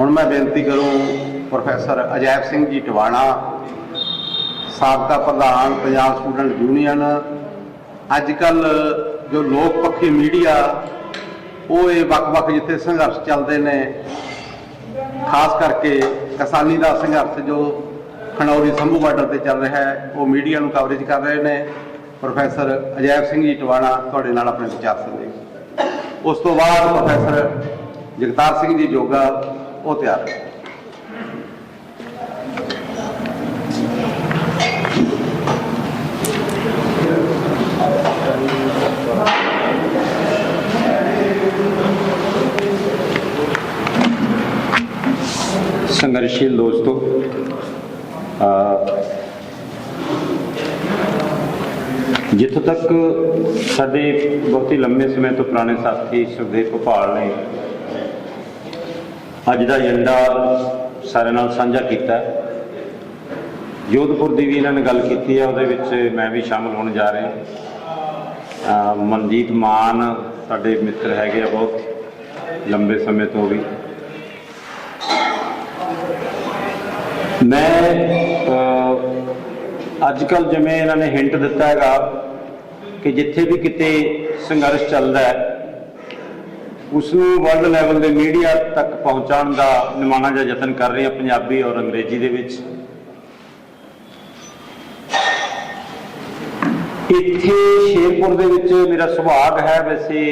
ਹੁਣ ਮੈਂ ਬੇਨਤੀ ਕਰੂੰ ਪ੍ਰੋਫੈਸਰ ਅਜੈਬ ਸਿੰਘ ਜੀ ਟਵਾਣਾ ਸਾਬਕਾ ਪ੍ਰਧਾਨ ਪੰਜਾਬ ਸਟੂਡੈਂਟ ਯੂਨੀਅਨ ਅੱਜ ਕੱਲ ਜੋ ਲੋਕ ਪੱਖੀ ਮੀਡੀਆ, ਉਹ ਇਹ ਵੱਖ-ਵੱਖ ਜਿੱਥੇ ਸੰਘਰਸ਼ ਚੱਲਦੇ ਨੇ, ਖਾਸ ਕਰਕੇ ਕਿਸਾਨੀ ਦਾ ਸੰਘਰਸ਼ ਜੋ ਖਣੌਰੀ ਸੰਭੂ ਬਾਰਡਰ ਤੇ ਚੱਲ ਰਿਹਾ ਹੈ, ਉਹ ਮੀਡੀਆ ਨੂੰ ਕਵਰੇਜ ਕਰ ਰਹੇ ਨੇ। ਪ੍ਰੋਫੈਸਰ ਅਜੈਬ ਸਿੰਘ ਜੀ ਟਵਾਣਾ ਤੁਹਾਡੇ ਨਾਲ ਆਪਣੇ ਵਿਚਾਰ ਸਾਂਝੇ। ਉਸ ਤੋਂ ਬਾਅਦ ਪ੍ਰੋਫੈਸਰ ਜਗਤਾਰ ਸਿੰਘ ਜੀ ਜੋਗਾ ਉਹ ਤਿਆਰ ਹੈ ਸੰਘਰਸ਼ੀਲ ਦੋਸਤੋ ਅ, ਜਿੱਥੋਂ ਤੱਕ ਸਾਡੇ ਬਹੁਤ ਹੀ ਲੰਮੇ ਸਮੇਂ ਤੋਂ ਪੁਰਾਣੇ ਸਾਥੀ ਸੁਖਦੇਵ ਭੋਪਾਲ ਨੇ ਅੱਜ ਦਾ ਏਜੰਡਾ ਸਾਰਿਆਂ ਨਾਲ ਸਾਂਝਾ ਕੀਤਾ। ਜੋਧਪੁਰ ਦੀ ਵੀ ਇਹਨਾਂ ਨੇ ਗੱਲ ਕੀਤੀ ਹੈ, ਉਹਦੇ ਵਿੱਚ ਮੈਂ ਵੀ ਸ਼ਾਮਲ ਹੋਣ ਜਾ ਰਿਹਾ। ਮਨਜੀਤ ਮਾਨ ਸਾਡੇ ਮਿੱਤਰ ਹੈਗੇ ਆ ਬਹੁਤ, ਲੰਬੇ ਸਮੇਂ ਤੋਂ ਵੀ। ਮੈਂ ਅੱਜ ਕੱਲ ਜਿਵੇਂ ਇਹਨਾਂ ਨੇ ਹਿੰਟ ਦਿੱਤਾ ਹੈਗਾ ਕਿ ਜਿੱਥੇ ਵੀ ਕਿਤੇ ਸੰਘਰਸ਼ ਚੱਲਦਾ ਹੈ ਉਸ ਨੂੰ ਵਰਲਡ ਲੈਵਲ ਦੇ ਮੀਡੀਆ ਤੱਕ ਪਹੁੰਚਾਉਣ ਦਾ ਨਿਮਾਣਾ ਜਿਹਾ ਯਤਨ ਕਰ ਰਹੇ ਆ ਪੰਜਾਬੀ ਔਰ ਅੰਗਰੇਜ਼ੀ ਦੇ ਵਿੱਚ। ਇੱਥੇ ਸ਼ੇਰਪੁਰ ਦੇ ਵਿੱਚ ਮੇਰਾ ਸੁਭਾਗ ਹੈ। ਵੈਸੇ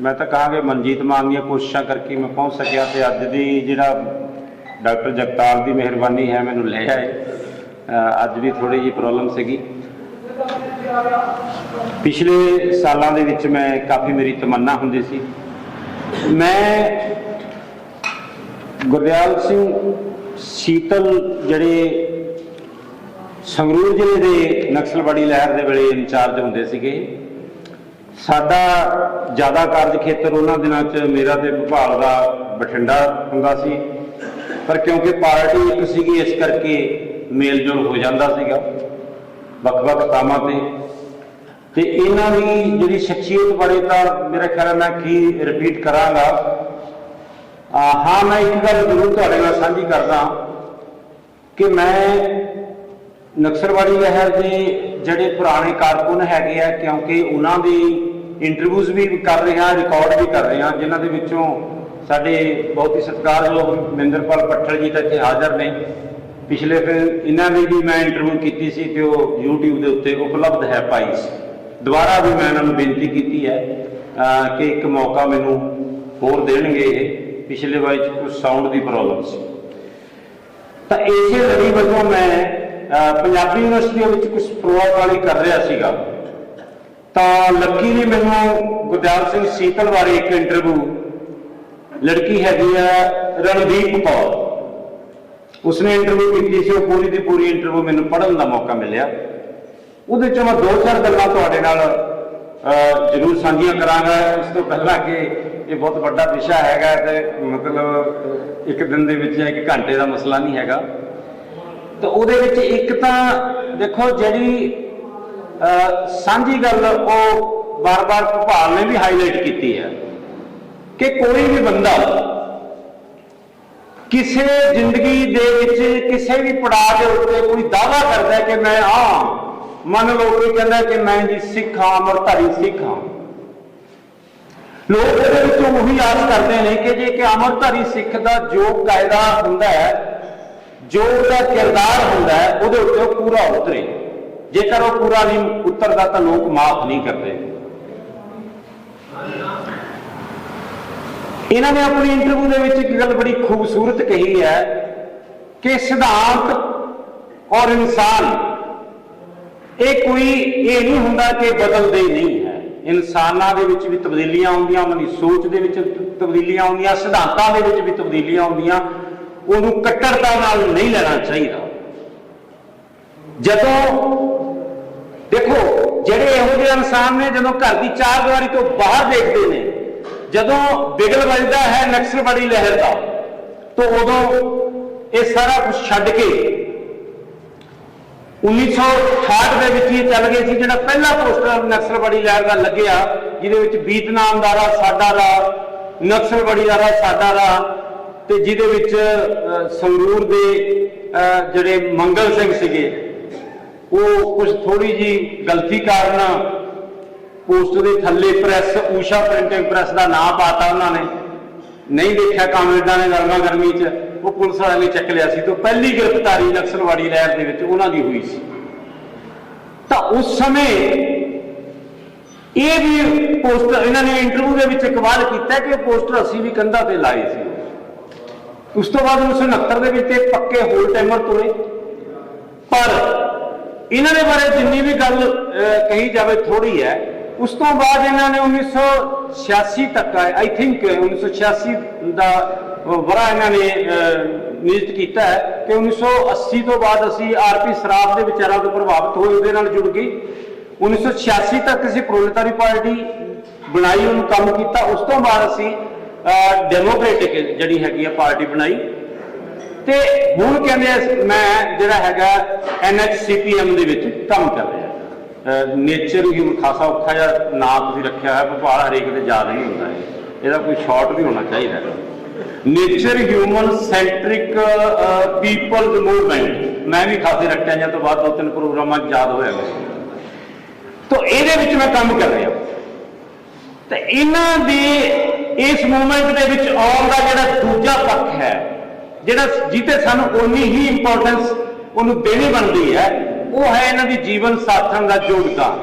ਮੈਂ ਤਾਂ ਕਹਾਂਗੇ ਮਨਜੀਤ ਮਾਨ ਦੀਆਂ ਕੋਸ਼ਿਸ਼ਾਂ ਕਰਕੇ ਮੈਂ ਪਹੁੰਚ ਸਕਿਆ ਤੇ ਅੱਜ ਦੀ ਜਿਹੜਾ ਡਾਕਟਰ ਜਗਤਾਰ ਦੀ ਮਿਹਰਬਾਨੀ ਹੈ ਮੈਨੂੰ ਲੈ ਆਏ। ਅੱਜ ਵੀ ਥੋੜੀ ਜਿਹੀ ਪ੍ਰੋਬਲਮ ਸੀਗੀ। ਪਿਛਲੇ ਸਾਲਾਂ ਦੇ ਵਿੱਚ ਮੈਂ ਕਾਫੀ ਮੇਰੀ ਤਮੰਨਾ ਹੁੰਦੀ ਸੀ। ਮੈਂ ਗੁਰਦਿਆਲ ਸਿੰਘ ਸ਼ੀਤਲ ਜਿਹੜੇ ਸੰਗਰੂਰ ਜ਼ਿਲ੍ਹੇ ਦੇ ਨਕਸਲਵਾੜੀ ਲਹਿਰ ਦੇ ਵੇਲੇ ਇੰਚਾਰਜ ਹੁੰਦੇ ਸੀਗੇ। ਸਾਡਾ ਜ਼ਿਆਦਾ ਕਾਰਜ ਖੇਤਰ ਉਹਨਾਂ ਦਿਨਾਂ 'ਚ ਮੇਰਾ ਤੇ ਵਿਭਾਗ ਦਾ ਬਠਿੰਡਾ ਹੁੰਦਾ ਸੀ। ਪਰ ਕਿਉਂਕਿ ਪਾਰਟੀ ਇੱਕ ਸੀਗੀ, ਇਸ ਕਰਕੇ ਮੇਲ ਜੋਲ ਹੋ ਜਾਂਦਾ ਸੀਗਾ। ਵੱਖ-ਵੱਖ ਥਾਵਾਂ ਤੇ ਤੇ ਇਹਨਾਂ ਦੀ ਜਿਹੜੀ ਸ਼ਖਸੀਅਤ ਬਾਰੇ ਤਾਂ ਮੇਰਾ ਖਿਆਲ ਹੈ ਮੈਂ ਕੀ ਰਿਪੀਟ ਕਰਾਂਗਾ। ਹਾਂ, ਮੈਂ ਇੱਕ ਗੱਲ ਜ਼ਰੂਰ ਤੁਹਾਡੇ ਨਾਲ ਸਾਂਝੀ ਕਰਦਾ ਕਿ ਮੈਂ ਨਕਸਲਵਾੜੀ ਲਹਿਰ ਦੇ ਜਿਹੜੇ ਪੁਰਾਣੇ ਕਾਰਕੁਨ ਹੈਗੇ ਆ, ਕਿਉਂਕਿ ਉਹਨਾਂ ਦੀ ਇੰਟਰਵਿਊਜ਼ ਵੀ ਕਰ ਰਿਹਾ ਰਿਕਾਰਡ ਵੀ ਕਰ ਰਿਹਾ ਹਾਂ, ਜਿਨ੍ਹਾਂ ਦੇ ਵਿੱਚੋਂ ਸਾਡੇ ਬਹੁਤ ਹੀ ਸਤਿਕਾਰਯੋਗ ਮਹਿੰਦਰਪਾਲ ਪੱਠਲ ਜੀ ਤਾਂ ਇੱਥੇ ਹਾਜ਼ਰ ਨੇ। ਪਿਛਲੇ ਫਿਰ ਇਹਨਾਂ ਦੀ ਵੀ ਮੈਂ ਇੰਟਰਵਿਊ ਕੀਤੀ ਸੀ ਤੇ ਉਹ YouTube ਦੇ ਉੱਤੇ ਉਪਲਬਧ ਹੈ ਪਾਈ ਸੀ ਦੁਬਾਰਾ ਵੀ ਮੈਂ ਇਹਨਾਂ ਨੂੰ ਬੇਨਤੀ ਕੀਤੀ ਹੈ ਕਿ ਇੱਕ ਮੌਕਾ ਮੈਨੂੰ ਹੋਰ ਦੇਣਗੇ ਇਹ। ਪਿਛਲੇ ਵਾਰ ਚ ਕੁਝ ਸਾਊਂਡ ਦੀ ਪ੍ਰੋਬਲਮ ਸੀ। ਤਾਂ ਇਸੇ ਲੜੀ ਵਜੋਂ ਮੈਂ ਪੰਜਾਬੀ ਯੂਨੀਵਰਸਿਟੀ ਵਿੱਚ ਕੁਝ ਪ੍ਰੋਗਰਾਮ ਕਰ ਰਿਹਾ ਸੀਗਾ। ਤਾਂ ਲੱਕੀ ਨੇ ਮੈਨੂੰ ਗੁਰਦਿਆਲ ਸਿੰਘ ਸੀਤਲ ਬਾਰੇ ਇੱਕ ਇੰਟਰਵਿਊ ਲੜਕੀ ਹੈਗੀ ਆ ਰਣਦੀਪ ਕੌਰ। ਉਸਨੇ ਇੰਟਰਵਿਊ ਕੀਤੀ ਸੀ, ਉਹ ਪੂਰੀ ਦੀ ਪੂਰੀ ਇੰਟਰਵਿਊ ਮੈਨੂੰ ਪੜ੍ਹਨ ਦਾ ਮੌਕਾ ਮਿਲਿਆ। ਉਹਦੇ ਚੋਂ ਮੈਂ ਦੋ ਚਾਰ ਗੱਲਾਂ ਤੁਹਾਡੇ ਨਾਲ ਅਹ, ਜ਼ਰੂਰ ਸਾਂਝੀਆਂ ਕਰਾਂਗਾ। ਇਸ ਤੋਂ ਪਹਿਲਾਂ ਕਿ ਇਹ ਬਹੁਤ ਵੱਡਾ ਵਿਸ਼ਾ ਹੈਗਾ ਤੇ ਮਤਲਬ ਇੱਕ ਦਿਨ ਦੇ ਵਿੱਚ ਜਾਂ ਇੱਕ ਘੰਟੇ ਦਾ ਮਸਲਾ ਨਹੀਂ ਹੈਗਾ। ਤਾਂ ਉਹਦੇ ਵਿੱਚ ਇੱਕ ਤਾਂ ਦੇਖੋ ਜਿਹੜੀ ਅਹ, ਸਾਂਝੀ ਗੱਲ ਉਹ ਬਾਰ-ਬਾਰ ਭੋਪਾਲ ਨੇ ਵੀ ਹਾਈਲਾਈਟ ਕੀਤੀ ਹੈ ਕਿ ਕੋਈ ਵੀ ਬੰਦਾ ਕਿਸੇ ਜ਼ਿੰਦਗੀ ਦੇ ਵਿੱਚ ਕਿਸੇ ਵੀ ਪੜਾਅ ਦੇ ਉੱਤੇ ਕੋਈ ਦਾਅਵਾ ਕਰਦਾ ਕਿ ਮੈਂ ਆ ਮੰਨ ਲਓ ਕੋਈ ਕਹਿੰਦਾ ਕਿ ਮੈਂ ਜੀ ਸਿੱਖ ਹਾਂ ਅਮਰਧਾਰੀ ਸਿੱਖ ਹਾਂ। ਲੋਕ ਇਹਦੇ ਵਿੱਚੋਂ ਉਹੀ ਆਸ ਕਰਦੇ ਨੇ ਕਿ ਜੇ ਕਿ ਅਮਰਧਾਰੀ ਸਿੱਖ ਦਾ ਜੋ ਕਾਇਦਾ ਹੁੰਦਾ ਹੈ, ਜੋ ਉਹਦਾ ਕਿਰਦਾਰ ਹੁੰਦਾ ਹੈ, ਉਹਦੇ ਉੱਤੇ ਉਹ ਪੂਰਾ ਉਤਰੇ। ਜੇਕਰ ਉਹ ਪੂਰਾ ਨਹੀਂ ਉਤਰਦਾ ਤਾਂ ਲੋਕ ਮਾਫ ਨਹੀਂ ਕਰਦੇ। ਇਹਨਾਂ ਨੇ ਆਪਣੀ ਇੰਟਰਵਿਊ ਦੇ ਵਿੱਚ ਇੱਕ ਗੱਲ ਬੜੀ ਖੂਬਸੂਰਤ ਕਹੀ ਹੈ ਕਿ ਸਿਧਾਂਤ ਔਰ ਇਨਸਾਨ ਇਹ ਕੋਈ, ਇਹ ਨਹੀਂ ਹੁੰਦਾ ਕਿ ਬਦਲਦੇ ਨਹੀਂ ਹੈ। ਇਨਸਾਨਾਂ ਦੇ ਵਿੱਚ ਵੀ ਤਬਦੀਲੀਆਂ ਆਉਂਦੀਆਂ ਉਹਨਾਂ ਦੀ ਸੋਚ ਦੇ ਵਿੱਚ ਤਬਦੀਲੀਆਂ ਆਉਂਦੀਆਂ, ਸਿਧਾਂਤਾਂ ਦੇ ਵਿੱਚ ਵੀ ਤਬਦੀਲੀਆਂ ਆਉਂਦੀਆਂ, ਉਹਨੂੰ ਕੱਟੜਤਾ ਨਾਲ ਨਹੀਂ ਲੈਣਾ ਚਾਹੀਦਾ। ਜਦੋਂ, ਦੇਖੋ, ਜਿਹੜੇ ਇਹੋ ਜਿਹੇ ਇਨਸਾਨ ਨੇ ਜਦੋਂ ਘਰ ਦੀ ਚਾਰ ਦੀਵਾਰੀ ਤੋਂ ਬਾਹਰ ਦੇਖਦੇ ਨੇ, ਜਦੋਂ ਬਿਗਲ ਵੱਜਦਾ ਹੈ ਨਕਸਲਵਾੜੀ ਲਹਿਰ ਦਾ, ਤਾਂ ਉਦੋਂ ਇਹ ਸਾਰਾ ਕੁਝ ਛੱਡ ਕੇ 1968 ਦੇ ਵਿੱਚ ਇਹ ਚੱਲ ਗਏ ਸੀ ਜਿਹੜਾ ਪਹਿਲਾ ਪੋਸਟਰ ਨਕਸਲਵਾੜੀ ਲਹਿਰ ਦਾ ਲੱਗਿਆ, ਜਿਹਦੇ ਵਿੱਚ ਵੀਤਨਾਮ ਦਾ ਰਾ ਸਾਡਾ ਰਾ ਨਕਸਲਵਾੜੀ ਦਾ ਰਾ ਸਾਡਾ ਰਾ ਤੇ ਜਿਹਦੇ ਵਿੱਚ ਸੰਗਰੂਰ ਦੇ ਜਿਹੜੇ ਮੰਗਲ ਸਿੰਘ ਸੀਗੇ, ਉਹ ਕੁਝ ਥੋੜੀ ਜੀ ਗਲਤੀ ਕਾਰਨ ਪੋਸਟ ਦੇ ਥੱਲੇ ਪ੍ਰੈਸ, ਊਸ਼ਾ ਪ੍ਰਿੰਟਿੰਗ ਪ੍ਰੈਸ ਦਾ ਨਾਮ ਪਾਤਾ ਉਹਨਾਂ ਨੇ। ਨਹੀਂ ਦੇਖਿਆ ਕਾਮਰੇਡਾਂ ਨੇ ਗਰਮਾ ਗਰਮੀ 'ਚ। ਉਹ ਪੁਲਿਸ ਵਾਲਿਆਂ ਨੇ ਚੱਕ ਲਿਆ ਸੀ ਤੋਂ ਪਹਿਲੀ ਗ੍ਰਿਫਤਾਰੀ ਨਕਸਲਵਾੜੀ ਲਹਿਰ ਦੇ ਵਿੱਚ ਉਹਨਾਂ ਦੀ ਹੋਈ ਸੀ। ਤਾਂ ਉਸ ਸਮੇਂ ਇਹ ਵੀ ਪੋਸਟਰ, ਇਹਨਾਂ ਨੇ ਇੰਟਰਵਿਊ ਦੇ ਵਿੱਚ ਇੱਕ ਵਾਰ ਕੀਤਾ ਕਿ ਇਹ ਪੋਸਟਰ ਅਸੀਂ ਵੀ ਕੰਧਾਂ ਤੇ ਲਾਏ ਸੀ। ਉਸ ਤੋਂ ਬਾਅਦ 1969 ਦੇ ਵਿੱਚ ਇਹ ਪੱਕੇ ਹੋਲ ਟਾਈਮਰ ਤੁਰੇ ਪਰ ਇਹਨਾਂ ਦੇ ਬਾਰੇ ਜਿੰਨੀ ਵੀ ਗੱਲ ਕਹੀ ਜਾਵੇ ਥੋੜੀ ਹੈ ਉਸ ਤੋਂ ਬਾਅਦ ਇਹਨਾਂ ਨੇ 1986 ਤੱਕ ਆਈ ਥਿੰਕ 1986 ਦਾ ਵਰਾ ਇਹਨਾਂ ਨੇ ਨਿਯੁਕਤ ਕੀਤਾ ਹੈ ਕਿ 1980 ਤੋਂ ਬਾਅਦ ਅਸੀਂ ਆਰਪੀ ਸਰਾਫ ਦੇ ਵਿਚਾਰਾਂ ਤੋਂ ਪ੍ਰਭਾਵਿਤ ਹੋਏ, ਉਹਦੇ ਨਾਲ ਜੁੜ ਗਏ। 1986 ਤੱਕ ਅਸੀਂ ਪ੍ਰੋਲੇਟਾਰੀ ਪਾਰਟੀ ਬਣਾਈ, ਉਹਨੂੰ ਕੰਮ ਕੀਤਾ। ਉਸ ਤੋਂ ਬਾਅਦ ਅਸੀਂ ਡੈਮੋਕ੍ਰੈਟਿਕ ਜਿਹੜੀ ਹੈਗੀ ਆ ਪਾਰਟੀ ਬਣਾਈ। ਤੇ ਹੁਣ ਕਹਿੰਦੇ ਮੈਂ ਜਿਹੜਾ ਹੈਗਾ ਐਨਐਚਸੀਪੀਐਮ ਦੇ ਵਿੱਚ ਕੰਮ ਕਰ ਰਿਹਾ। ਨੇਚਰ ਹੀ ਖਾਸਾ ਔਖਾ ਜਿਹਾ ਨਾਂ ਤੁਸੀਂ ਰੱਖਿਆ ਹੈ ਭੋਪਾਲ ਹਰੇਕ ਦੇ ਯਾਦ ਨਹੀਂ ਹੁੰਦਾ ਹੈ ਇਹਦਾ ਕੋਈ ਸ਼ਾਰਟ ਵੀ ਹੋਣਾ ਚਾਹੀਦਾ। Nature human centric people's movement ਮੈਂ ਵੀ ਖਾਸੇ ਰੱਖਿਆ ਜਾਂ ਤੋਂ ਬਾਅਦ ਦੋ ਤਿੰਨ ਪ੍ਰੋਗਰਾਮਾਂ ਯਾਦ ਹੋਇਆ ਤਾਂ ਇਹਦੇ ਵਿੱਚ ਮੈਂ ਕੰਮ ਕਰ ਰਿਹਾ। ਤੇ ਇਹਨਾਂ ਦੀ ਇਸ ਮੂਵਮੈਂਟ ਦੇ ਵਿੱਚ ਆਉਣ ਦਾ ਜਿਹੜਾ ਦੂਜਾ ਪੱਖ ਹੈ, ਜਿਹੜਾ ਜਿੱਤੇ ਸਾਨੂੰ ਉਨੀ ਹੀ ਇੰਪੋਰਟੈਂਸ ਉਹਨੂੰ ਦੇਣੀ ਬਣਦੀ ਹੈ ਉਹ ਹੈ ਇਹਨਾਂ ਦੀ ਜੀਵਨ ਸਾਥਣ ਦਾ ਯੋਗਦਾਨ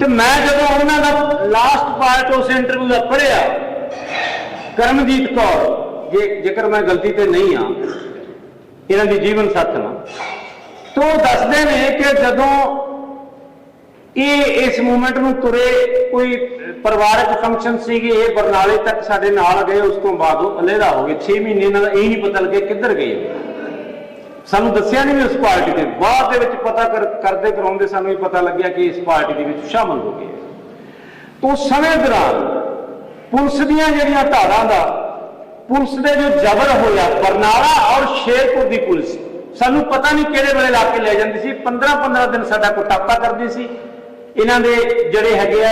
ਤੇ ਮੈਂ ਜਦੋਂ ਉਹਨਾਂ ਦਾ ਲਾਸਟ ਪਾਰਟ ਉਸ ਇੰਟਰਵਿਊ ਦਾ ਪੜ੍ਹਿਆ, ਕਰਮਜੀਤ ਕੌਰ, ਜੇ ਜੇਕਰ ਮੈਂ ਗਲਤੀ ਤੇ ਨਹੀਂ ਆ ਇਹਨਾਂ ਦੀ ਜੀਵਨ ਸਾਥਣ ਤੋਂ ਉਹ ਦੱਸਦੇ ਨੇ ਕਿ ਜਦੋਂ ਇਹ ਇਸ ਮੂਵਮੈਂਟ ਨੂੰ ਤੁਰੇ, ਕੋਈ ਪਰਿਵਾਰਕ ਫੰਕਸ਼ਨ ਸੀਗੇ, ਇਹ ਬਰਨਾਲੇ ਤੱਕ ਸਾਡੇ ਨਾਲ ਗਏ, ਉਸ ਤੋਂ ਬਾਅਦ ਉਹ ਅਲੇਦਾ ਹੋ ਗਏ। 6 ਮਹੀਨੇ ਇਹਨਾਂ ਦਾ ਇਹ ਨਹੀਂ ਪਤਾ ਲੱਗਿਆ ਕਿੱਧਰ ਗਏ ਸਾਨੂੰ ਦੱਸਿਆ ਨਹੀਂ ਵੀ ਉਸ ਪਾਰਟੀ ਦੇ। ਬਾਅਦ ਦੇ ਵਿੱਚ ਪਤਾ ਕਰ- ਕਰਦੇ ਕਰਾਉਂਦੇ ਸਾਨੂੰ ਇਹ ਪਤਾ ਲੱਗਿਆ ਕਿ ਇਸ ਪਾਰਟੀ ਦੇ ਵਿੱਚ ਸ਼ਾਮਲ ਹੋ ਗਏ। ਤੋਂ ਉਸ ਸਮੇਂ ਦੌਰਾਨ ਪੁਲਿਸ ਦੀਆਂ ਜਿਹੜੀਆਂ ਧਾਰਾਂ ਦਾ, ਪੁਲਿਸ ਦੇ ਜੋ ਜ਼ਬਰ ਹੋਇਆ, ਬਰਨਾਲਾ ਔਰ ਸ਼ੇਰਪੁਰ ਦੀ ਪੁਲਿਸ, ਸਾਨੂੰ ਪਤਾ ਨਹੀਂ ਕਿਹੜੇ ਵੇਲੇ ਲਾ ਕੇ ਲੈ ਜਾਂਦੀ ਸੀ। 15 15 ਦਿਨ ਸਾਡਾ ਕੋਟਾਪਾ ਕਰਦੀ ਸੀ। ਇਹਨਾਂ ਦੇ ਜਿਹੜੇ ਹੈਗੇ ਆ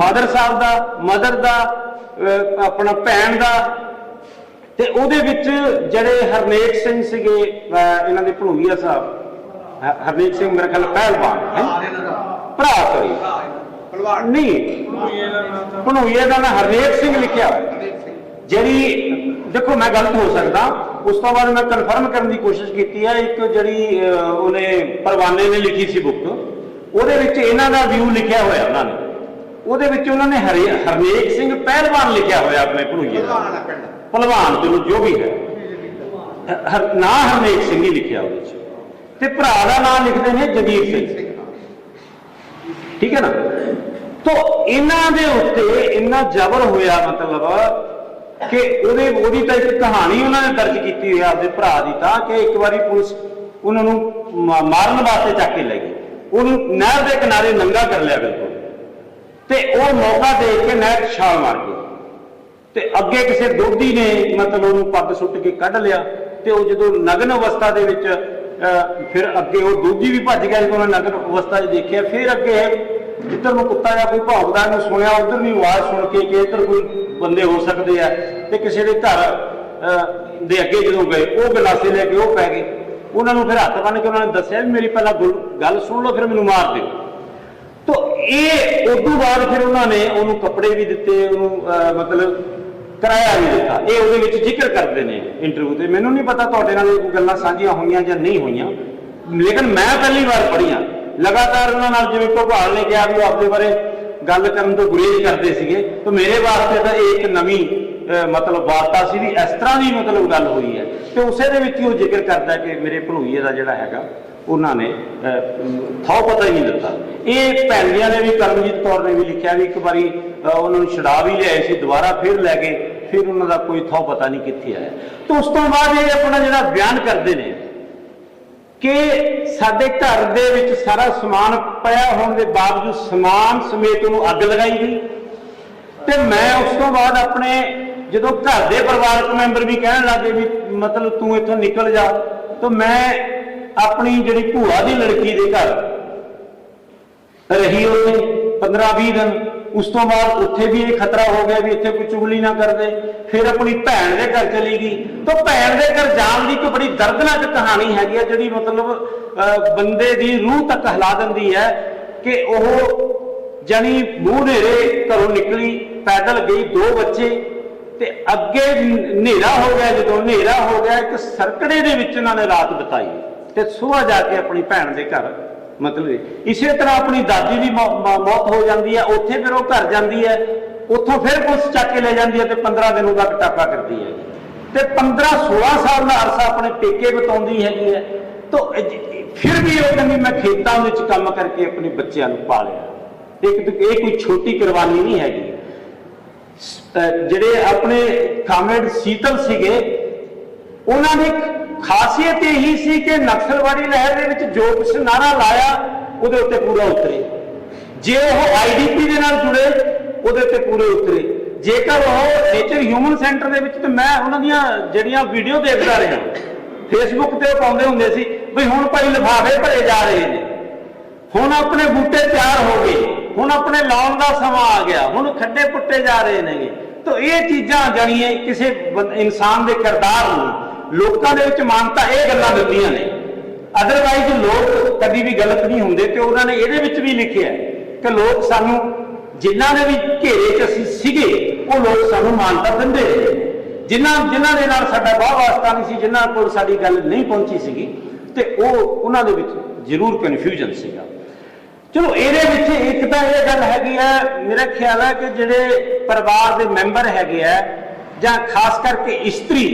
ਫਾਦਰ ਸਾਹਿਬ ਦਾ, ਮਦਰ ਦਾ ਆਪਣਾ ਭੈਣ ਦਾ ਤੇ ਉਹਦੇ ਵਿੱਚ ਜਿਹੜੇ ਹਰਨੇਕ ਸਿੰਘ ਸੀਗੇ ਇਹਨਾਂ ਦੇ ਭਣੂਈਆ ਸਾਹਿਬ ਹਰਨੇਕ ਸਿੰਘ ਮੇਰੇ ਖਿਆਲ ਪਹਿਲਵਾਨ ਹੈ? ਭਰਾ ਸੋਰੀ ਨਹੀਂ। ਭਣੂਈਏ ਦਾ ਨਾਂ ਹਰਨੇਕ ਸਿੰਘ ਲਿਖਿਆ ਹੋਇਆ। ਜਿਹੜੀ ਦੇਖੋ ਮੈਂ ਗਲਤ ਹੋ ਸਕਦਾ। ਉਸ ਤੋਂ ਬਾਅਦ ਮੈਂ ਕਨਫਰਮ ਕਰਨ ਦੀ ਕੋਸ਼ਿਸ਼ ਕੀਤੀ ਹੈ ਇੱਕ ਜਿਹੜੀ ਉਹਨੇ ਪਰਵਾਨੇ ਨੇ ਲਿਖੀ ਸੀ ਬੁੱਕ ਉਹਦੇ ਵਿੱਚ ਇਹਨਾਂ ਦਾ ਵਿਊ ਲਿਖਿਆ ਹੋਇਆ ਉਹਨਾਂ ਨੇ। ਉਹਦੇ ਵਿੱਚ ਉਹਨਾਂ ਨੇ ਹਰੇ ਹਰਨੇਕ ਸਿੰਘ ਪਹਿਲਵਾਨ ਲਿਖਿਆ ਹੋਇਆ ਆਪਣੇ ਭਣੂਈਏ ਦਾ। ਭਲਵਾਨ ਚਲੋ ਜੋ ਵੀ ਹੈ। ਹਰ ਨਾਂ ਹਰਨੇਕ ਸਿੰਘ ਹੀ ਲਿਖਿਆ ਉਹਦੇ ਵਿੱਚ ਤੇ ਭਰਾ ਦਾ ਨਾਮ ਲਿਖਦੇ ਨੇ ਜਗੀਰ ਸਿੰਘ। ਠੀਕ ਹੈ ਨਾ? ਤੋ ਇਹਨਾਂ ਦੇ ਉੱਤੇ ਇੰਨਾ ਜ਼ਬਰ ਹੋਇਆ ਮਤਲਬ ਕਿ ਉਹਦੇ ਉਹਦੀ ਤਾਂ ਇੱਕ ਕਹਾਣੀ ਉਹਨਾਂ ਨੇ ਦਰਜ ਕੀਤੀ ਹੋਈ ਆਪਦੇ ਭਰਾ ਦੀ ਤਾਂ ਕਿ ਇੱਕ ਵਾਰੀ ਪੁਲਿਸ ਉਹਨਾਂ ਨੂੰ ਮਾਰਨ ਵਾਸਤੇ ਚੱਕ ਕੇ ਲੈ ਗਈ। ਉਹਨੂੰ ਨਹਿਰ ਦੇ ਕਿਨਾਰੇ ਨੰਗਾ ਕਰ ਲਿਆ ਬਿਲਕੁਲ। ਤੇ ਉਹ ਮੌਕਾ ਦੇਖ ਕੇ ਨਹਿਰ ਛਾਲ ਮਾਰ ਗਈ। ਤੇ ਅੱਗੇ ਕਿਸੇ ਦੋਧੀ ਨੇ ਮਤਲਬ ਉਹਨੂੰ ਪੱਗ ਸੁੱਟ ਕੇ ਕੱਢ ਲਿਆ ਤੇ ਉਹ ਜਦੋਂ ਨਗਨ ਅਵਸਥਾ ਦੇ ਵਿੱਚ ਅਹ, ਫਿਰ ਅੱਗੇ ਉਹ ਦੋਧੀ ਵੀ ਭੱਜ ਗਿਆ ਜਦੋਂ ਉਹਨੇ ਨਗਨ ਅਵਸਥਾ 'ਚ ਦੇਖਿਆ ਫਿਰ ਅੱਗੇ ਜਿੱਧਰ ਨੂੰ ਕੁੱਤਾ ਜਾਂ ਕੋਈ ਭੌਂਕਦਾ ਨੂੰ ਸੁਣਿਆ ਉਧਰ ਵੀ ਆਵਾਜ਼ ਸੁਣ ਕੇ ਕਿ ਇੱਧਰ ਕੋਈ ਬੰਦੇ ਹੋ ਸਕਦੇ ਆ ਤੇ ਕਿਸੇ ਦੇ ਘਰ ਅਹ, ਦੇ ਅੱਗੇ ਜਦੋਂ ਗਏ ਉਹ ਗਲਾਸੇ ਲੈ ਕੇ ਉਹ ਪੈ ਗਏ। ਉਹਨਾਂ ਨੂੰ ਫਿਰ ਹੱਥ ਬੰਨ ਕੇ ਉਹਨਾਂ ਨੇ ਦੱਸਿਆ ਵੀ ਮੇਰੀ ਪਹਿਲਾਂ ਗੁਲ- ਗੱਲ ਸੁਣ ਲਓ ਫਿਰ ਮੈਨੂੰ ਮਾਰ ਦਿਓ। ਤੋ ਇਹ ਉਸ ਤੋਂ ਬਾਅਦ ਫਿਰ ਉਹਨਾਂ ਨੇ ਉਹਨੂੰ ਕੱਪੜੇ ਵੀ ਦਿੱਤੇ ਉਹਨੂੰ ਅਹ, ਮਤਲਬ ਕਿਰਾਇਆ ਵੀ ਦਿੱਤਾ। ਇਹ ਉਹਦੇ ਵਿੱਚ ਜ਼ਿਕਰ ਕਰਦੇ ਨੇ ਇੰਟਰਵਿਊ ਤੇ। ਮੈਨੂੰ ਨਹੀਂ ਪਤਾ ਤੁਹਾਡੇ ਨਾਲ ਇਹ ਕੋਈ ਗੱਲਾਂ ਸਾਂਝੀਆਂ ਹੋਈਆਂ ਜਾਂ ਨਹੀਂ ਹੋਈਆਂ। ਲੇਕਿਨ ਮੈਂ ਪਹਿਲੀ ਵਾਰ ਪੜ੍ਹੀਆਂ ਲਗਾਤਾਰ ਉਹਨਾਂ ਨਾਲ ਜਿਵੇਂ ਭੋਪਾਲ ਨੇ ਕਿਹਾ ਵੀ ਉਹ ਆਪਦੇ ਬਾਰੇ ਗੱਲ ਕਰਨ ਤੋਂ ਗੁਰੇਜ਼ ਕਰਦੇ ਸੀਗੇ। ਤਾਂ ਮੇਰੇ ਵਾਸਤੇ ਤਾਂ ਇਹ ਇੱਕ ਨਵੀਂ ਮਤਲਬ ਵਾਰਤਾ ਸੀ ਵੀ ਇਸ ਤਰ੍ਹਾਂ ਦੀ ਮਤਲਬ ਗੱਲ ਹੋਈ ਹੈ। ਤੇ ਉਸੇ ਦੇ ਵਿੱਚ ਹੀ ਉਹ ਜ਼ਿਕਰ ਕਰਦਾ ਕਿ ਮੇਰੇ ਭਣੋਈਏ ਦਾ ਜਿਹੜਾ ਹੈਗਾ, ਉਹਨਾਂ ਨੇ ਥਾਂ ਪਤਾ ਹੀ ਨਹੀਂ ਦਿੱਤਾ। ਇਹ ਭੈਣੀਆਂ ਨੇ ਵੀ ਕਰਮਜੀਤ ਕੌਰ ਨੇ ਵੀ ਲਿਖਿਆ ਵੀ ਇੱਕ ਵਾਰੀ ਉਹਨਾਂ ਨੂੰ ਛਡਾ ਵੀ ਲਿਆਏ ਸੀ, ਦੁਬਾਰਾ ਫਿਰ ਲੈ ਕੇ ਫਿਰ ਉਹਨਾਂ ਦਾ ਕੋਈ ਥੋ ਪਤਾ ਨਹੀਂ ਕਿੱਥੇ ਆਇਆ। ਤੇ ਉਸ ਤੋਂ ਬਾਅਦ ਇਹ ਆਪਣਾ ਜਿਹੜਾ ਬਿਆਨ ਕਰਦੇ ਨੇ ਕਿ ਸਾਡੇ ਘਰ ਦੇ ਵਿੱਚ ਸਾਰਾ ਸਮਾਨ ਪਿਆ ਹੋਣ ਦੇ ਬਾਵਜੂਦ ਸਮਾਨ ਸਮੇਤ ਉਹਨੂੰ ਅੱਗ ਲਗਾਈ ਗਈ। ਤੇ ਮੈਂ ਉਸ ਤੋਂ ਬਾਅਦ ਆਪਣੇ ਜਦੋਂ ਘਰ ਦੇ ਪਰਿਵਾਰਕ ਮੈਂਬਰ ਵੀ ਕਹਿਣ ਲੱਗੇ ਵੀ ਮਤਲਬ ਤੂੰ ਇੱਥੋਂ ਨਿਕਲ ਜਾ, ਤਾਂ ਮੈਂ ਆਪਣੀ ਜਿਹੜੀ ਭੂਆ ਦੀ ਲੜਕੀ ਦੇ ਘਰ ਰਹੀ ਉਹਨੇ 15 20 ਦਿਨ। ਉਸ ਤੋਂ ਬਾਅਦ ਉੱਥੇ ਵੀ ਇਹ ਖਤਰਾ ਹੋ ਗਿਆ ਵੀ ਇੱਥੇ ਕੋਈ ਚੁਗਲੀ ਨਾ ਕਰਦੇ, ਫਿਰ ਆਪਣੀ ਭੈਣ ਦੇ ਘਰ ਚਲੀ ਗਈ। ਤਾਂ ਭੈਣ ਦੇ ਘਰ ਜਾਣ ਦੀ ਇੱਕ ਬੜੀ ਦਰਦਨਾਕ ਕਹਾਣੀ ਹੈਗੀ ਹੈ ਜਿਹੜੀ ਮਤਲਬ ਬੰਦੇ ਦੀ ਰੂਹ ਤੱਕ ਹਿਲਾ ਦਿੰਦੀ ਹੈ ਕਿ ਉਹ ਜਾਨੀ ਮੂੰਹ ਨੇਰੇ ਘਰੋਂ ਨਿਕਲੀ, ਪੈਦਲ ਗਈ ਦੋ ਬੱਚੇ ਤੇ ਅੱਗੇ ਹਨੇਰਾ ਹੋ ਗਿਆ, ਜਦੋਂ ਹਨੇਰਾ ਹੋ ਗਿਆ, ਇੱਕ ਸਰਕੜੇ ਦੇ ਵਿੱਚ ਉਹਨਾਂ ਨੇ ਰਾਤ ਬਿਤਾਈ। ਤੇ ਸਵੇਰ ਜਾ ਕੇ ਆਪਣੀ ਭੈਣ ਦੇ ਘਰ ਮਤਲਬ ਇਸੇ ਤਰ੍ਹਾਂ ਆਪਣੀ ਦਾਦੀ ਦੀ ਮੌਤ ਹੋ ਜਾਂਦੀ ਹੈ, ਉੱਥੇ ਫਿਰ ਉਹ ਘਰ ਜਾਂਦੀ ਹੈ, ਉੱਥੋਂ ਫਿਰ ਪੁਲਿਸ ਚੱਕ ਕੇ ਲੈ ਜਾਂਦੀ ਹੈ ਤੇ 15 ਦਿਨ ਤੱਕ ਟਾਕਾ ਕਰਦੀ ਹੈ ਤੇ 15 16 ਸਾਲ ਦਾ ਅਰਸਾ ਆਪਣੇ ਪੇਕੇ ਬਿਤਾਉਂਦੀ ਹੈਗੀ ਹੈ। ਤਾਂ ਫਿਰ ਵੀ ਉਹ ਕਹਿੰਦੀ, ਮੈਂ ਖੇਤਾਂ ਵਿੱਚ ਕੰਮ ਕਰਕੇ ਆਪਣੇ ਬੱਚਿਆਂ ਨੂੰ ਪਾਲਿਆ। ਇੱਕ ਇਹ ਕੋਈ ਛੋਟੀ ਕੁਰਬਾਨੀ ਨਹੀਂ ਹੈਗੀ। ਜਿਹੜੇ ਆਪਣੇ ਕਾਮਰੇਡ ਸੀਤਲ ਸੀਗੇ, ਉਹਨਾਂ ਨੇ ਖਾਸੀਅਤ ਇਹੀ ਸੀ ਕਿ ਨਕਸਲਵਾੜੀ ਲਹਿਰ ਦੇ ਵਿੱਚ ਜੋ ਕੁਛ ਨਾਰਾ ਲਾਇਆ, ਉਹਦੇ ਉੱਤੇ ਪੂਰਾ ਉਤਰੇ। ਜੇ ਉਹ ਆਈਡੀਪੀ ਦੇ ਨਾਲ ਜੁੜੇ, ਉਹਦੇ ਉੱਤੇ ਪੂਰੇ ਉਤਰੇ। ਜੇਕਰ ਉਹ ਨੇਚਰ ਹਿਊਮਨ ਸੈਂਟਰ ਦੇ ਵਿੱਚ, ਤੇ ਮੈਂ ਉਹਨਾਂ ਦੀਆਂ ਜਿਹੜੀਆਂ ਵੀਡੀਓ ਦੇਖਦਾ ਰਿਹਾ ਫੇਸਬੁੱਕ ਤੇ ਉਹ ਪਾਉਂਦੇ ਹੁੰਦੇ ਸੀ, ਵੀ ਹੁਣ ਭਾਈ ਲਿਫਾਫੇ ਭਰੇ ਜਾ ਰਹੇ ਨੇ। ਹੁਣ ਆਪਣੇ ਬੂਟੇ ਤਿਆਰ ਹੋ ਗਏ, ਹੁਣ ਆਪਣੇ ਲਾਉਣ ਦਾ ਸਮਾਂ ਆ ਗਿਆ, ਹੁਣ ਖੱਡੇ ਪੁੱਟੇ ਜਾ ਰਹੇ ਨੇਗੇ। ਤਾਂ ਇਹ ਚੀਜ਼ਾਂ ਜਾਣੀਏ ਕਿਸੇ ਇਨਸਾਨ ਦੇ ਕਿਰਦਾਰ ਨੂੰ। ਲੋਕਾਂ ਦੇ ਵਿੱਚ ਮਾਨਤਾ ਇਹ ਗੱਲਾਂ ਦਿੰਦੀਆਂ ਨੇ। ਅਦਰਵਾਈਜ਼ ਲੋਕ ਕਦੀ ਵੀ ਗਲਤ ਨਹੀਂ ਹੁੰਦੇ ਤੇ ਉਹਨਾਂ ਨੇ ਇਹਦੇ ਵਿੱਚ ਵੀ ਲਿਖਿਆ ਕਿ ਲੋਕ ਸਾਨੂੰ ਜਿਨ੍ਹਾਂ ਦੇ ਵੀ ਘੇਰੇ 'ਚ ਅਸੀਂ ਸੀਗੇ, ਉਹ ਲੋਕ ਸਾਨੂੰ ਮਾਨਤਾ ਦਿੰਦੇ ਰਹੇ ਜਿਨ੍ਹਾਂ ਜਿਨ੍ਹਾਂ ਦੇ ਨਾਲ ਸਾਡਾ ਬਹੁਤ ਵਾਸਤਾ ਨਹੀਂ ਸੀ, ਜਿਨ੍ਹਾਂ ਕੋਲ ਸਾਡੀ ਗੱਲ ਨਹੀਂ ਪਹੁੰਚੀ ਸੀਗੀ, ਤੇ ਉਹ ਉਹਨਾਂ ਦੇ ਵਿੱਚ ਜ਼ਰੂਰ ਕਨਫਿਊਜ਼ਨ ਸੀਗਾ। ਚਲੋ, ਇਹਦੇ ਵਿੱਚ ਇੱਕ ਤਾਂ ਇਹ ਗੱਲ ਹੈਗੀ ਆ ਮੇਰਾ ਖਿਆਲ ਹੈ ਕਿ ਜਿਹੜੇ ਪਰਿਵਾਰ ਦੇ ਮੈਂਬਰ ਹੈਗੇ ਆ, ਜਾਂ ਖਾਸ ਕਰਕੇ ਇਸਤਰੀ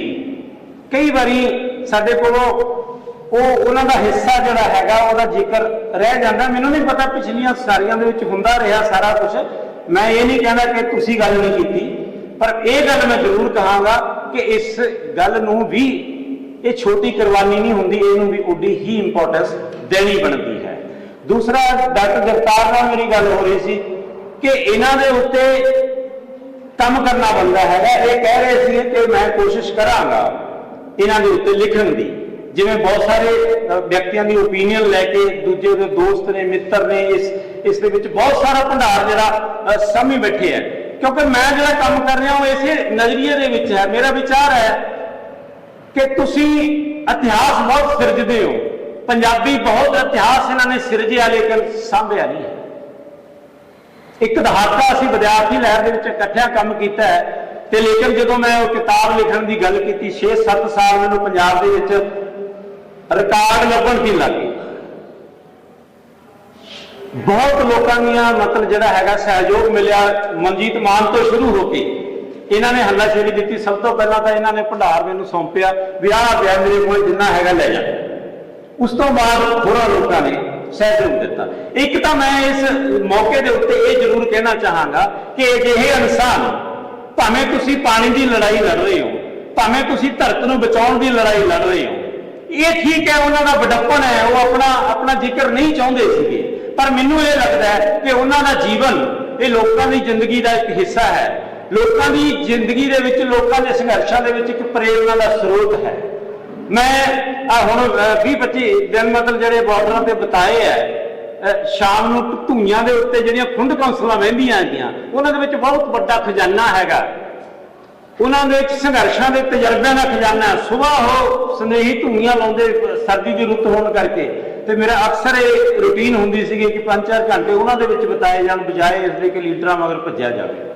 ਕਈ ਵਾਰੀ ਸਾਡੇ ਕੋਲੋਂ ਉਹ ਉਹਨਾਂ ਦਾ ਹਿੱਸਾ ਜਿਹੜਾ ਹੈਗਾ, ਉਹਦਾ ਜ਼ਿਕਰ ਰਹਿ ਜਾਂਦਾ। ਮੈਨੂੰ ਨਹੀਂ ਪਤਾ ਪਿਛਲੀਆਂ ਸਾਰੀਆਂ ਦੇ ਵਿੱਚ ਹੁੰਦਾ ਰਿਹਾ ਸਾਰਾ ਕੁਝ ਮੈਂ ਇਹ ਨਹੀਂ ਕਹਿੰਦਾ ਕਿ ਤੁਸੀਂ ਗੱਲ ਨਹੀਂ ਕੀਤੀ, ਪਰ ਇਹ ਗੱਲ ਮੈਂ ਜ਼ਰੂਰ ਕਹਾਂਗਾ ਕਿ ਇਸ ਗੱਲ ਨੂੰ ਵੀ ਇਹ ਛੋਟੀ ਕੁਰਬਾਨੀ ਨਹੀਂ ਹੁੰਦੀ, ਇਹਨੂੰ ਵੀ ਓਡੀ ਹੀ ਇੰਪੋਰਟੈਂਸ ਦੇਣੀ ਬਣਦੀ ਹੈ। ਦੂਸਰਾ, ਡਾਕਟਰ ਜਗਤਾਰ ਨਾਲ ਮੇਰੀ ਗੱਲ ਹੋ ਰਹੀ ਸੀ ਕਿ ਇਹਨਾਂ ਦੇ ਉੱਤੇ ਕੰਮ ਕਰਨਾ ਬੰਦਾ ਹੈਗਾ। ਇਹ ਕਹਿ ਰਹੇ ਸੀ ਕਿ ਮੈਂ ਕੋਸ਼ਿਸ਼ ਕਰਾਂਗਾ। ਇਹਨਾਂ ਦੇ ਉੱਤੇ ਲਿਖਣ ਦੀ। ਜਿਵੇਂ ਬਹੁਤ ਸਾਰੇ ਵਿਅਕਤੀਆਂ ਦੀ ਓਪੀਨੀਅਨ ਲੈ ਕੇ ਦੂਜੇ ਦੇ ਦੋਸਤ ਨੇ ਮਿੱਤਰ ਨੇ ਇਸ ਇਸ ਦੇ ਵਿੱਚ ਬਹੁਤ ਸਾਰਾ ਭੰਡਾਰ ਜਿਹੜਾ ਅ, ਬੈਠੇ ਹੈ। ਕਿਉਂਕਿ ਮੈਂ ਜਿਹੜਾ ਕੰਮ ਕਰ ਰਿਹਾ ਉਹ ਇਸੇ ਨਜ਼ਰੀਏ ਦੇ ਵਿੱਚ ਹੈ। ਮੇਰਾ ਵਿਚਾਰ ਹੈ ਕਿ ਤੁਸੀਂ ਇਤਿਹਾਸ ਬਹੁਤ ਸਿਰਜਦੇ ਹੋ। ਪੰਜਾਬੀ ਬਹੁਤ ਇਤਿਹਾਸ ਇਹਨਾਂ ਨੇ ਸਿਰਜਿਆ ਲੇਕਿਨ ਸਾਂਭਿਆ ਨਹੀਂ ਹੈ। ਇੱਕ ਦਹਾਕਾ ਅਸੀਂ ਵਿਦਿਆਰਥੀ ਲਹਿਰ ਦੇ ਵਿੱਚ ਇਕੱਠਿਆਂ ਕੰਮ ਕੀਤਾ ਹੈ। ਤੇ ਲੇਕਿਨ ਜਦੋਂ ਮੈਂ ਉਹ ਕਿਤਾਬ ਲਿਖਣ ਦੀ ਗੱਲ ਕੀਤੀ 6-7 ਸਾਲ ਮੈਨੂੰ ਪੰਜਾਬ ਦੇ ਵਿੱਚ ਰਿਕਾਰਡ ਲੱਭਣ ਦੀ ਲੱਗੀ ਬਹੁਤ ਲੋਕਾਂ ਦੀਆਂ ਮਤਲਬ ਜਿਹੜਾ ਹੈਗਾ ਸਹਿਯੋਗ ਮਿਲਿਆ, ਮਨਜੀਤ ਮਾਨ ਤੋਂ ਸ਼ੁਰੂ ਹੋ ਕੇ। ਇਹਨਾਂ ਨੇ ਹੱਲਾਸ਼ੇਰੀ ਦਿੱਤੀ। ਸਭ ਤੋਂ ਪਹਿਲਾਂ ਤਾਂ ਇਹਨਾਂ ਨੇ ਭੰਡਾਰ ਮੈਨੂੰ ਸੌਂਪਿਆ, ਵੀ ਆਹ ਪਿਆ ਮੇਰੇ ਕੋਲ ਜਿੰਨਾ ਹੈਗਾ ਲੈ ਜਾ। ਉਸ ਤੋਂ ਬਾਅਦ ਹੋਰਾਂ ਲੋਕਾਂ ਨੇ ਸਹਿਯੋਗ ਦਿੱਤਾ। ਇੱਕ ਤਾਂ ਮੈਂ ਇਸ ਮੌਕੇ ਦੇ ਉੱਤੇ ਇਹ ਜ਼ਰੂਰ ਕਹਿਣਾ ਚਾਹਾਂਗਾ ਕਿ ਅਜਿਹੇ ਇਨਸਾਨ ਭਾਵੇਂ ਤੁਸੀਂ ਪਾਣੀ ਦੀ ਲੜਾਈ ਲੜ ਰਹੇ ਹੋ, ਭਾਵੇਂ ਤੁਸੀਂ ਧਰਤ ਨੂੰ ਬਚਾਉਣ ਦੀ ਲੜਾਈ ਲੜ ਰਹੇ ਹੋ। ਇਹ ਠੀਕ ਹੈ, ਉਹਨਾਂ ਦਾ ਵਡੱਪਣ ਹੈ, ਉਹ ਆਪਣਾ ਆਪਣਾ ਜ਼ਿਕਰ ਨਹੀਂ ਚਾਹੁੰਦੇ ਸੀਗੇ। ਪਰ ਮੈਨੂੰ ਇਹ ਲੱਗਦਾ ਹੈ ਕਿ ਉਹਨਾਂ ਦਾ ਜੀਵਨ ਇਹ ਲੋਕਾਂ ਦੀ ਜ਼ਿੰਦਗੀ ਦਾ ਇੱਕ ਹਿੱਸਾ ਹੈ। ਲੋਕਾਂ ਦੀ ਜ਼ਿੰਦਗੀ ਦੇ ਵਿੱਚ, ਲੋਕਾਂ ਦੇ ਸੰਘਰਸ਼ਾਂ ਦੇ ਵਿੱਚ ਇੱਕ ਪ੍ਰੇਰਣਾ ਦਾ ਸਰੋਤ ਹੈ। ਮੈਂ ਆ ਹੁਣ 20 25 ਦਿਨ ਮਤਲਬ ਜਿਹੜੇ ਬਾਰਡਰਾਂ ਤੇ ਬਿਤਾਏ ਹੈ ਸ਼ਾਮ ਨੂੰ ਧੂਈਆਂ ਦੇ ਉੱਤੇ ਜਿਹੜੀਆਂ ਖੁੰਡ ਕੌਂਸਲਾਂ ਵਹਿੰਦੀਆਂ ਹੈਗੀਆਂ, ਉਹਨਾਂ ਦੇ ਵਿੱਚ ਬਹੁਤ ਵੱਡਾ ਖਜ਼ਾਨਾ ਹੈਗਾ। ਉਹਨਾਂ ਦੇ ਵਿੱਚ ਸੰਘਰਸ਼ਾਂ ਦੇ ਤਜਰਬਿਆਂ ਦਾ ਖਜ਼ਾਨਾ ਸਵੇਰ ਉਹ ਸਨੇਹੀ ਧੂਈਆਂ ਲਾਉਂਦੇ, ਸਰਦੀ ਦੀ ਰੁੱਤ ਹੋਣ ਕਰਕੇ। ਤੇ ਮੇਰਾ ਅਕਸਰ ਇਹ ਰੁਟੀਨ ਹੁੰਦੀ ਸੀਗੀ ਕਿ 5-4 ਘੰਟੇ ਉਹਨਾਂ ਦੇ ਵਿੱਚ ਬਿਤਾਏ ਜਾਣ ਬਜਾਏ ਇਸ ਦੇ ਕਿ ਲੀਡਰਾਂ ਮਗਰ ਭੱਜਿਆ ਜਾਵੇ।